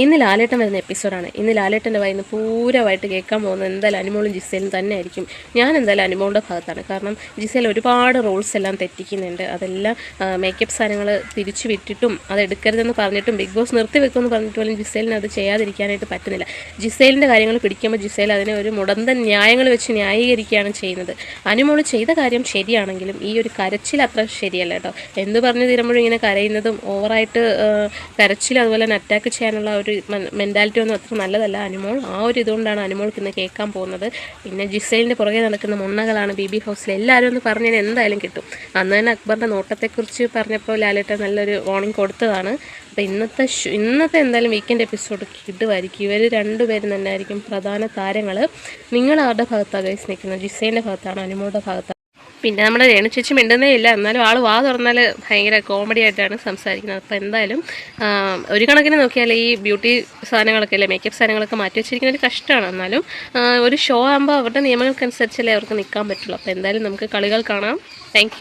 ഇന്ന് ലാലേട്ടൻ വരുന്ന എപ്പിസോഡാണ്. ഇന്ന് ലാലേട്ടന്റെ വായിന്ന് പൂരമായിട്ട് കേൾക്കാൻ പോകുന്നത് എന്തായാലും അനുമോളും ജിസേലും തന്നെ ആയിരിക്കും. ഞാൻ എന്തായാലും അനുമോളുടെ ഭാഗത്താണ്. കാരണം ജിസേൽ ഒരുപാട് റോൾസ് എല്ലാം തെറ്റിക്കുന്നുണ്ട്. അതെല്ലാം മേക്കപ്പ് സാധനങ്ങൾ തിരിച്ചു വിട്ടിട്ടും അത് എടുക്കരുതെന്ന് പറഞ്ഞിട്ടും ബിഗ് ബോസ് നിർത്തി വെക്കുമെന്ന് പറഞ്ഞിട്ട് പോലും ജിസേലിന് അത് ചെയ്യാതിരിക്കാനായിട്ട് പറ്റുന്നില്ല. ജിസേലിന്റെ കാര്യങ്ങൾ പിടിക്കുമ്പോൾ ജിസേൽ അതിനെ ഒരു മുടന്തൻ ന്യായങ്ങൾ വെച്ച് ന്യായീകരിക്കുകയാണ് ചെയ്യുന്നത്. അനുമോൾ ചെയ്ത കാര്യം ശരിയാണെങ്കിലും ഈ ഒരു കരച്ചിൽ അത്ര ശരിയല്ല കേട്ടോ. എന്ത് പറഞ്ഞു തീരുമ്പോഴും ഇങ്ങനെ കരയുന്നതും ഓവറായിട്ട് കരച്ചിൽ അതുപോലെ തന്നെ അറ്റാക്ക് ചെയ്യാനുള്ള ഒരു മെന്റാലിറ്റി ഒന്നും അത്ര നല്ലതല്ല അനുമോൾ. ആ ഒരു ഇതുകൊണ്ടാണ് അനുമോൾക്ക് ഇന്ന് കേൾക്കാൻ പോകുന്നത്. പിന്നെ ജിസൈലിന്റെ പുറകെ നടക്കുന്ന മുണ്ണകളാണ് ബി ബി ഹൗസിൽ. എല്ലാവരും ഒന്ന് പറഞ്ഞാൽ എന്തായാലും കിട്ടും. അന്ന് തന്നെ അക്ബറിന്റെ നോട്ടത്തെക്കുറിച്ച് പറഞ്ഞപ്പോൾ ലാലേട്ട നല്ലൊരു വാർണിംഗ് കൊടുത്തതാണ്. അപ്പോൾ ഇന്നത്തെ ഇന്നത്തെ എന്തായാലും വീക്കെൻഡ് എപ്പിസോഡ് കിട്ടുമായിരിക്കും ഇവർ രണ്ടുപേരും തന്നെ ആയിരിക്കും പ്രധാന താരങ്ങൾ നിങ്ങൾ ആരുടെ ഭാഗത്താണ് ഗൈസ് നിൽക്കുന്നത്? ജിസൈന്റെ ഭാഗത്താണോ? അനുമോളുടെ ഭാഗത്താണ്? പിന്നെ നമ്മുടെ രേണു ചേച്ചി മിണ്ടുന്നേ ഇല്ല. എന്നാലും ആൾ വാ തുറന്നാൽ ഭയങ്കര കോമഡി ആയിട്ടാണ് സംസാരിക്കുന്നത്. അപ്പോൾ എന്തായാലും ഒരു കണക്കിന് നോക്കിയാൽ ഈ ബ്യൂട്ടി സാധനങ്ങളൊക്കെ അല്ലേ മേക്കപ്പ് സാധനങ്ങളൊക്കെ മാറ്റി വെച്ചിരിക്കുന്ന ഒരു കഷ്ടമാണ്. എന്നാലും ഒരു ഷോ ആകുമ്പോൾ അവരുടെ നിയമങ്ങൾക്കനുസരിച്ചല്ലേ അവർക്ക് നിൽക്കാൻ പറ്റുള്ളൂ. അപ്പോൾ എന്തായാലും നമുക്ക് കളികൾ കാണാം. താങ്ക്